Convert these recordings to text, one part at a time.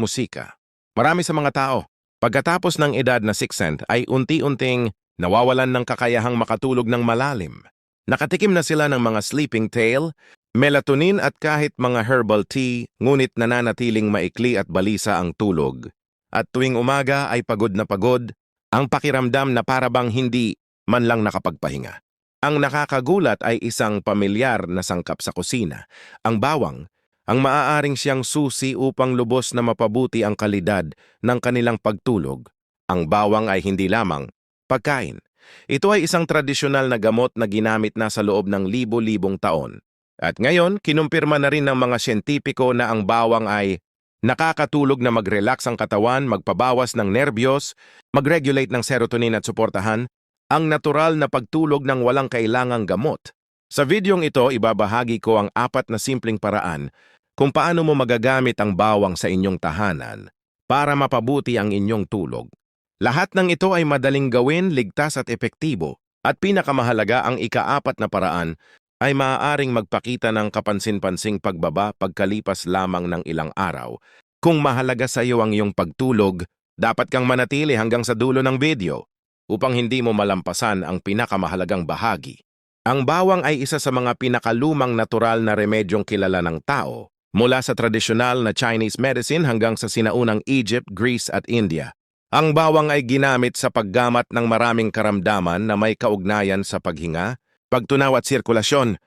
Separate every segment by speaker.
Speaker 1: musika. Marami sa mga tao, pagkatapos ng edad na 6 ay unti-unting nawawalan ng kakayahang makatulog ng malalim. Nakatikim na sila ng mga sleeping tail, melatonin at kahit mga herbal tea, ngunit nananatiling maikli at balisa ang tulog. At tuwing umaga ay pagod na pagod, ang pakiramdam na parabang hindi man lang nakapagpahinga. Ang nakakagulat ay isang pamilyar na sangkap sa kusina, ang bawang, ang maaaring siyang susi upang lubos na mapabuti ang kalidad ng kanilang pagtulog. Ang bawang ay hindi lamang pagkain. Ito ay isang tradisyonal na gamot na ginamit na sa loob ng libo-libong taon. At ngayon, kinumpirma na rin ng mga siyentipiko na ang bawang ay nakakatulog na mag-relax ang katawan, magpabawas ng nerbiyos, mag-regulate ng serotonin at suportahan ang natural na pagtulog ng walang kailangang gamot. Sa videong ito, ibabahagi ko ang apat na simpleng paraan kung paano mo magagamit ang bawang sa inyong tahanan para mapabuti ang inyong tulog. Lahat ng ito ay madaling gawin, ligtas at epektibo. At pinakamahalaga ang ikaapat na paraan ay maaaring magpakita ng kapansin-pansing pagbaba pagkalipas lamang ng ilang araw. Kung mahalaga sa iyo ang iyong pagtulog, dapat kang manatili hanggang sa dulo ng video upang hindi mo malampasan ang pinakamahalagang bahagi. Ang bawang ay isa sa mga pinakalumang natural na remedyong kilala ng tao, mula sa tradisyonal na Chinese medicine hanggang sa sinaunang Egypt, Greece at India. Ang bawang ay ginamit sa paggamat ng maraming karamdaman na may kaugnayan sa paghinga, pagtunaw at sirkulasyon,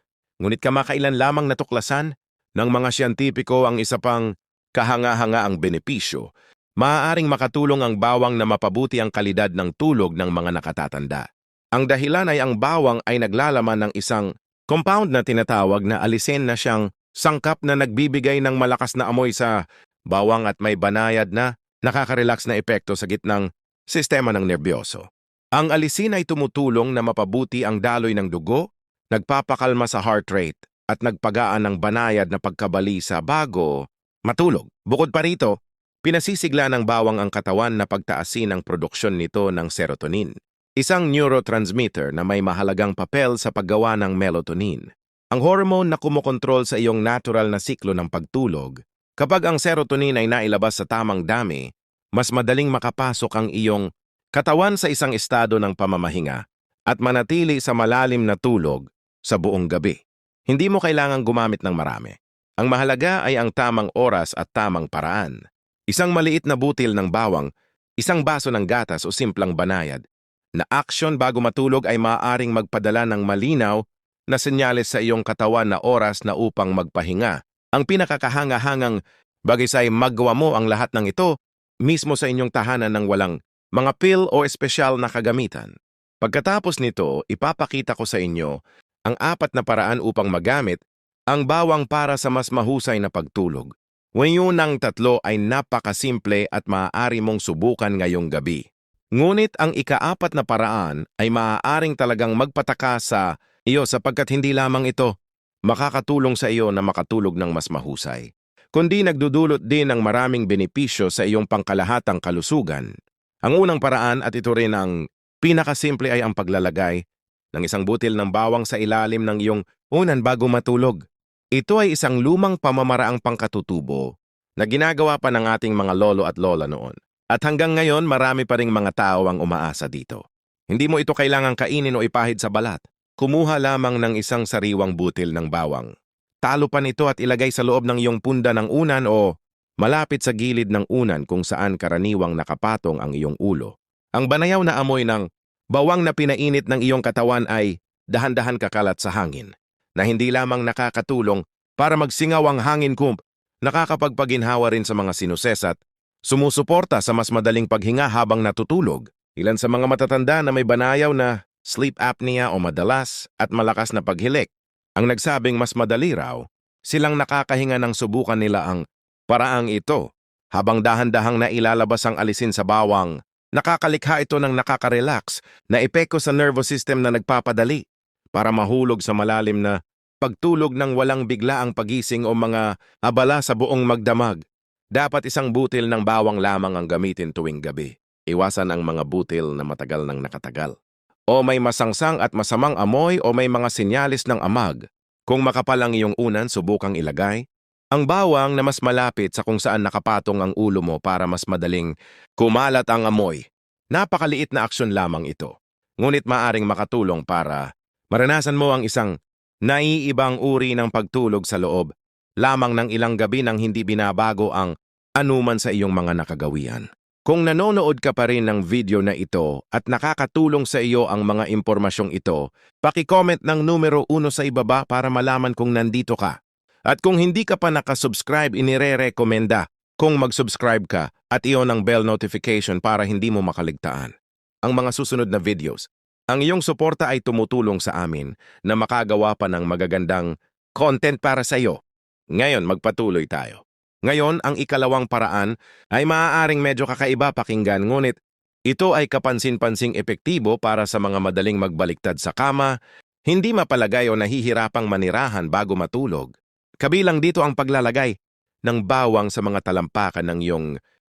Speaker 1: ngunit kamakailan lamang natuklasan ng mga siyentipiko ang isa pang kahanga-hanga ang benepisyo maaaring makatulong ang bawang na mapabuti ang kalidad ng tulog ng mga nakatatanda. Ang dahilan ay ang bawang ay naglalaman ng isang compound na tinatawag na alisin na siyang sangkap na nagbibigay ng malakas na amoy sa bawang at may banayad na nakaka-relax na epekto sa gitnang sistema ng nerbyoso. Ang alisin ay tumutulong na mapabuti ang daloy ng dugo, nagpapakalma sa heart rate at nagpagaan ng banayad na pagkabalisa bago matulog. Bukod pa rito, Pinasisigla ng bawang ang katawan na pagtaasin ang produksyon nito ng serotonin, isang neurotransmitter na may mahalagang papel sa paggawa ng melatonin. Ang hormone na kumokontrol sa iyong natural na siklo ng pagtulog. Kapag ang serotonin ay nailabas sa tamang dami, mas madaling makapasok ang iyong katawan sa isang estado ng pamamahinga at manatili sa malalim na tulog sa buong gabi. Hindi mo kailangang gumamit ng marami. Ang mahalaga ay ang tamang oras at tamang paraan. Isang maliit na butil ng bawang, isang baso ng gatas o simplang banayad, na aksyon bago matulog ay maaaring magpadala ng malinaw na senyales sa iyong katawan na oras na upang magpahinga. Ang pinakakahanga-hangang bagay sa magawa mo ang lahat ng ito mismo sa inyong tahanan ng walang mga pill o espesyal na kagamitan. Pagkatapos nito, ipapakita ko sa inyo ang apat na paraan upang magamit ang bawang para sa mas mahusay na pagtulog. Ngayon ang tatlo ay napakasimple at maaari mong subukan ngayong gabi. Ngunit ang ikaapat na paraan ay maaaring talagang magpataka sa iyo sapagkat hindi lamang ito makakatulong sa iyo na makatulog ng mas mahusay, kundi nagdudulot din ng maraming benepisyo sa iyong pangkalahatang kalusugan. Ang unang paraan at ito rin ang pinakasimple ay ang paglalagay ng isang butil ng bawang sa ilalim ng iyong unan bago matulog. Ito ay isang lumang pamamaraang pangkatutubo na ginagawa pa ng ating mga lolo at lola noon. At hanggang ngayon, marami pa ring mga tao ang umaasa dito. Hindi mo ito kailangang kainin o ipahid sa balat. Kumuha lamang ng isang sariwang butil ng bawang. Talo pa nito at ilagay sa loob ng iyong punda ng unan o malapit sa gilid ng unan kung saan karaniwang nakapatong ang iyong ulo. Ang banayaw na amoy ng bawang na pinainit ng iyong katawan ay dahan-dahan kakalat sa hangin na hindi lamang nakakatulong para magsingaw ang hangin kump, nakakapagpaginhawa rin sa mga sinuses at sumusuporta sa mas madaling paghinga habang natutulog. Ilan sa mga matatanda na may banayaw na sleep apnea o madalas at malakas na paghilik ang nagsabing mas madali raw, silang nakakahinga ng subukan nila ang paraang ito habang dahan-dahang na ilalabas ang alisin sa bawang. Nakakalikha ito ng nakaka-relax na epeko sa nervous system na nagpapadali para mahulog sa malalim na pagtulog ng walang bigla ang pagising o mga abala sa buong magdamag. Dapat isang butil ng bawang lamang ang gamitin tuwing gabi. Iwasan ang mga butil na matagal nang nakatagal. O may masangsang at masamang amoy o may mga sinyalis ng amag. Kung makapal ang iyong unan, subukang ilagay Ang bawang na mas malapit sa kung saan nakapatong ang ulo mo para mas madaling kumalat ang amoy. Napakaliit na aksyon lamang ito. Ngunit maaring makatulong para maranasan mo ang isang naiibang uri ng pagtulog sa loob lamang ng ilang gabi nang hindi binabago ang anuman sa iyong mga nakagawian. Kung nanonood ka pa rin ng video na ito at nakakatulong sa iyo ang mga impormasyong ito, paki-comment ng numero uno sa ibaba para malaman kung nandito ka. At kung hindi ka pa nakasubscribe, inire-rekomenda kung mag-subscribe ka at iyon ang bell notification para hindi mo makaligtaan ang mga susunod na videos. Ang iyong suporta ay tumutulong sa amin na makagawa pa ng magagandang content para sa iyo. Ngayon, magpatuloy tayo. Ngayon, ang ikalawang paraan ay maaaring medyo kakaiba pakinggan ngunit ito ay kapansin-pansing epektibo para sa mga madaling magbaliktad sa kama, hindi mapalagay o nahihirapang manirahan bago matulog. Kabilang dito ang paglalagay ng bawang sa mga talampakan ng iyong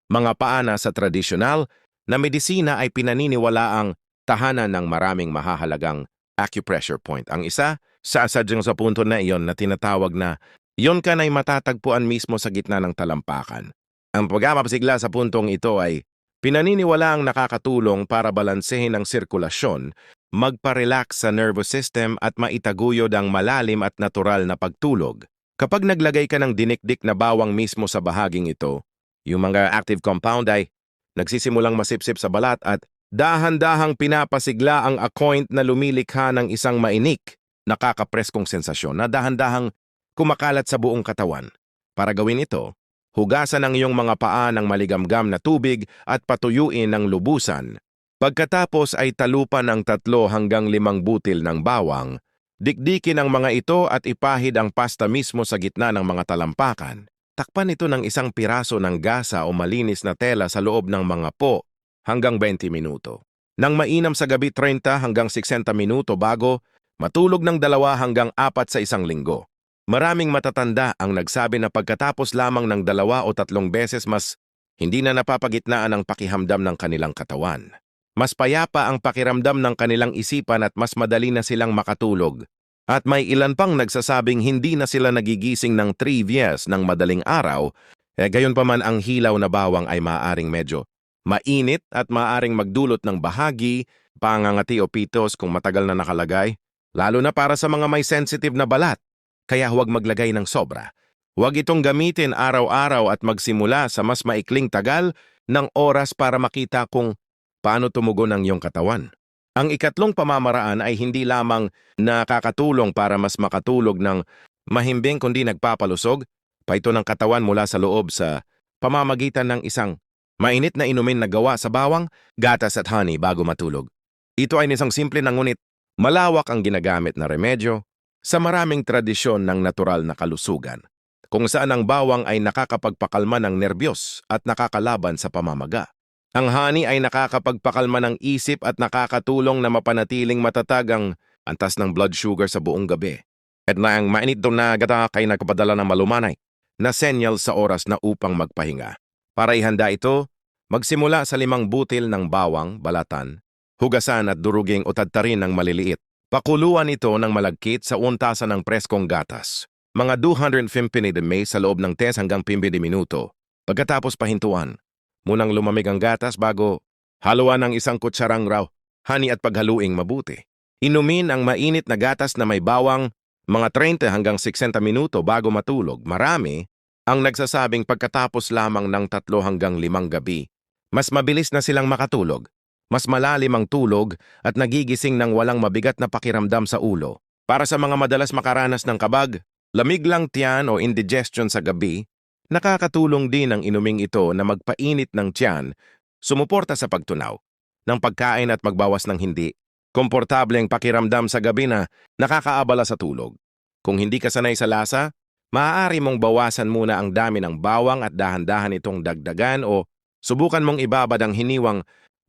Speaker 1: mga paana sa tradisyonal na medisina ay pinaniniwala ang tahanan ng maraming mahahalagang acupressure point. Ang isa, sa asadyang sa punto na iyon na tinatawag na iyon ka na'y matatagpuan mismo sa gitna ng talampakan. Ang pagkamapasigla sa puntong ito ay pinaniniwala ang nakakatulong para balansehin ang sirkulasyon, magpa-relax sa nervous system at maitaguyod ang malalim at natural na pagtulog. Kapag naglagay ka ng dinikdik na bawang mismo sa bahaging ito, yung mga active compound ay nagsisimulang masipsip sa balat at dahan-dahang pinapasigla ang accoint na lumilikha ng isang mainik, nakakapreskong sensasyon na dahan-dahang kumakalat sa buong katawan. Para gawin ito, hugasan ang iyong mga paa ng maligamgam na tubig at patuyuin ng lubusan. Pagkatapos ay talupan ang tatlo hanggang limang butil ng bawang, dikdikin ang mga ito at ipahid ang pasta mismo sa gitna ng mga talampakan. Takpan ito ng isang piraso ng gasa o malinis na tela sa loob ng mga po hanggang 20 minuto. Nang mainam sa gabi 30 hanggang 60 minuto bago, matulog ng dalawa hanggang apat sa isang linggo. Maraming matatanda ang nagsabi na pagkatapos lamang ng dalawa o tatlong beses mas hindi na napapagitnaan ang pakihamdam ng kanilang katawan. Mas payapa ang pakiramdam ng kanilang isipan at mas madali na silang makatulog. At may ilan pang nagsasabing hindi na sila nagigising ng trivias ng madaling araw, eh gayon pa man ang hilaw na bawang ay maaring medyo mainit at maaring magdulot ng bahagi, pangangati o pitos kung matagal na nakalagay, lalo na para sa mga may sensitive na balat. Kaya huwag maglagay ng sobra. Huwag itong gamitin araw-araw at magsimula sa mas maikling tagal ng oras para makita kung paano tumugon ang iyong katawan. Ang ikatlong pamamaraan ay hindi lamang nakakatulong para mas makatulog ng mahimbing kundi nagpapalusog pa ito ng katawan mula sa loob sa pamamagitan ng isang mainit na inumin na gawa sa bawang, gatas at honey bago matulog. Ito ay isang simple na ngunit malawak ang ginagamit na remedyo sa maraming tradisyon ng natural na kalusugan, kung saan ang bawang ay nakakapagpakalma ng nerbiyos at nakakalaban sa pamamaga. Ang honey ay nakakapagpakalma ng isip at nakakatulong na mapanatiling matatag ang antas ng blood sugar sa buong gabi. At na ang mainit doon na gata kay nagpapadala ng malumanay na senyal sa oras na upang magpahinga. Para ihanda ito, magsimula sa limang butil ng bawang, balatan, hugasan at duruging o tadtarin ng maliliit. Pakuluan ito ng malagkit sa untasan ng preskong gatas. Mga 250 ml sa loob ng 10 hanggang 15 minuto. Pagkatapos pahintuan, Munang lumamig ang gatas bago haluan ng isang kutsarang raw, honey at paghaluing mabuti. Inumin ang mainit na gatas na may bawang mga 30 hanggang 60 minuto bago matulog. Marami ang nagsasabing pagkatapos lamang ng tatlo hanggang limang gabi, mas mabilis na silang makatulog, mas malalim ang tulog at nagigising ng walang mabigat na pakiramdam sa ulo. Para sa mga madalas makaranas ng kabag, lamig lang tiyan o indigestion sa gabi, Nakakatulong din ang inuming ito na magpainit ng tiyan, sumuporta sa pagtunaw, ng pagkain at magbawas ng hindi. Komportableng pakiramdam sa gabi na nakakaabala sa tulog. Kung hindi ka sanay sa lasa, maaari mong bawasan muna ang dami ng bawang at dahan-dahan itong dagdagan o subukan mong ibabad ang hiniwang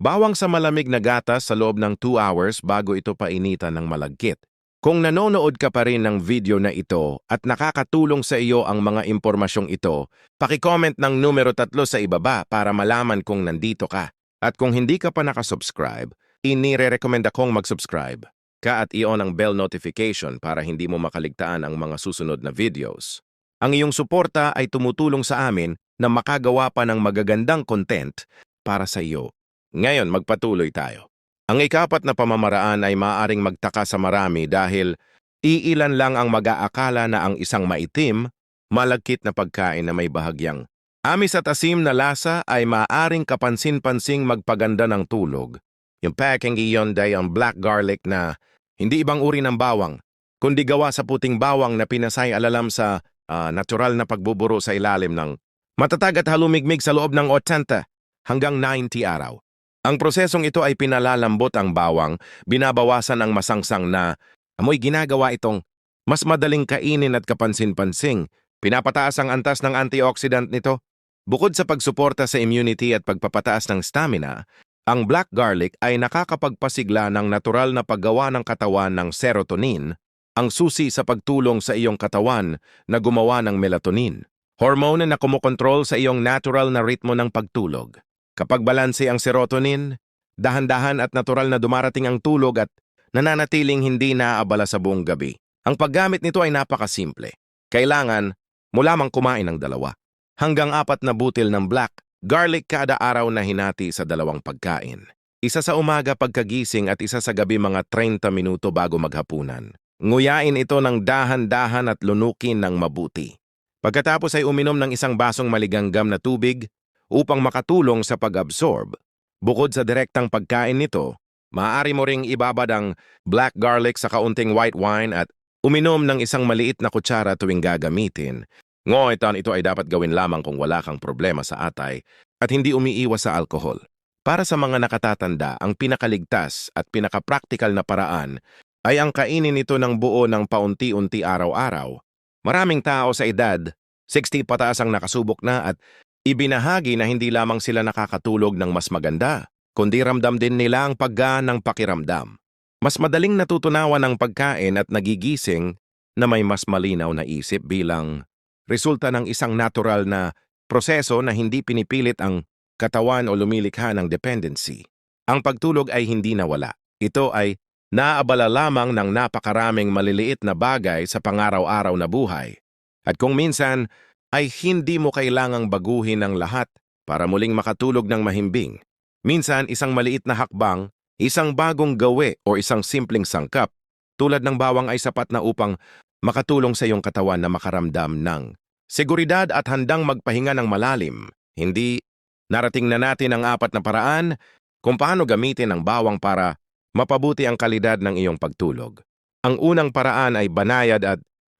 Speaker 1: bawang sa malamig na gatas sa loob ng 2 hours bago ito painitan ng malagkit. Kung nanonood ka pa rin ng video na ito at nakakatulong sa iyo ang mga impormasyong ito, pakicomment ng numero tatlo sa ibaba para malaman kung nandito ka. At kung hindi ka pa nakasubscribe, inire-recommend akong mag-subscribe ka at i-on ang bell notification para hindi mo makaligtaan ang mga susunod na videos. Ang iyong suporta ay tumutulong sa amin na makagawa pa ng magagandang content para sa iyo. Ngayon, magpatuloy tayo. Ang ikapat na pamamaraan ay maaaring magtaka sa marami dahil iilan lang ang mag-aakala na ang isang maitim, malagkit na pagkain na may bahagyang amis at asim na lasa ay maaaring kapansin-pansing magpaganda ng tulog. Yung packing iyon day ang black garlic na hindi ibang uri ng bawang, kundi gawa sa puting bawang na pinasay alalam sa ah, natural na pagbuburo sa ilalim ng matatag at halumigmig sa loob ng 80 hanggang 90 araw. Ang prosesong ito ay pinalalambot ang bawang, binabawasan ang masangsang na amoy ginagawa itong mas madaling kainin at kapansin-pansing, pinapataas ang antas ng antioxidant nito. Bukod sa pagsuporta sa immunity at pagpapataas ng stamina, ang black garlic ay nakakapagpasigla ng natural na paggawa ng katawan ng serotonin, ang susi sa pagtulong sa iyong katawan na gumawa ng melatonin, hormone na kumokontrol sa iyong natural na ritmo ng pagtulog. Kapag balanse ang serotonin, dahan-dahan at natural na dumarating ang tulog at nananatiling hindi naaabala sa buong gabi. Ang paggamit nito ay napakasimple. Kailangan mo lamang kumain ng dalawa. Hanggang apat na butil ng black garlic kada araw na hinati sa dalawang pagkain. Isa sa umaga pagkagising at isa sa gabi mga 30 minuto bago maghapunan. Nguyain ito ng dahan-dahan at lunukin ng mabuti. Pagkatapos ay uminom ng isang basong maliganggam na tubig upang makatulong sa pag-absorb. Bukod sa direktang pagkain nito, maaari mo ring ibabad ang black garlic sa kaunting white wine at uminom ng isang maliit na kutsara tuwing gagamitin. Ngoitan ito ay dapat gawin lamang kung wala kang problema sa atay at hindi umiiwas sa alkohol. Para sa mga nakatatanda, ang pinakaligtas at pinakapraktikal na paraan ay ang kainin ito ng buo ng paunti-unti araw-araw. Maraming tao sa edad, 60 pataas ang nakasubok na at ibinahagi na hindi lamang sila nakakatulog ng mas maganda, kundi ramdam din nila ang paggaan ng pakiramdam. Mas madaling natutunawan ang pagkain at nagigising na may mas malinaw na isip bilang resulta ng isang natural na proseso na hindi pinipilit ang katawan o lumilikha ng dependency. Ang pagtulog ay hindi nawala. Ito ay naaabala lamang ng napakaraming maliliit na bagay sa pangaraw-araw na buhay. At kung minsan ay hindi mo kailangang baguhin ang lahat para muling makatulog ng mahimbing. Minsan isang maliit na hakbang, isang bagong gawe o isang simpleng sangkap tulad ng bawang ay sapat na upang makatulong sa iyong katawan na makaramdam ng seguridad at handang magpahinga ng malalim. Hindi narating na natin ang apat na paraan kung paano gamitin ang bawang para mapabuti ang kalidad ng iyong pagtulog. Ang unang paraan ay banayad at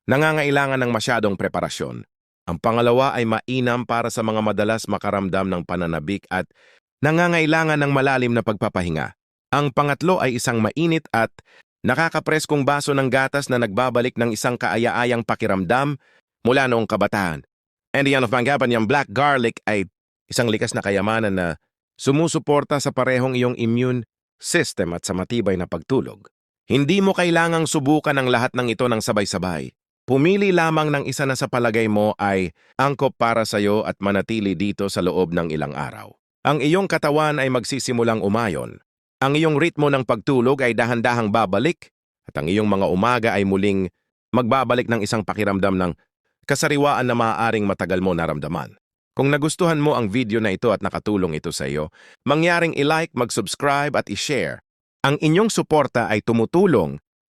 Speaker 1: nangangailangan ng masyadong preparasyon. Ang pangalawa ay mainam para sa mga madalas makaramdam ng pananabik at nangangailangan ng malalim na pagpapahinga. Ang pangatlo ay isang mainit at nakakapreskong baso ng gatas na nagbabalik ng isang kaaya-ayang pakiramdam mula noong kabataan. And yan of manggapan yung black garlic ay isang likas na kayamanan na sumusuporta sa parehong iyong immune system at sa matibay na pagtulog. Hindi mo kailangang subukan ang lahat ng ito ng sabay-sabay. Pumili lamang ng isa na sa palagay mo ay angkop para sa iyo at manatili dito sa loob ng ilang araw. Ang iyong katawan ay magsisimulang umayon. Ang iyong ritmo ng pagtulog ay dahan-dahang babalik at ang iyong mga umaga ay muling magbabalik ng isang pakiramdam ng kasariwaan na maaaring matagal mo naramdaman. Kung nagustuhan mo ang video na ito at nakatulong ito sa iyo, mangyaring i-like, mag-subscribe at i-share. Ang inyong suporta ay tumutulong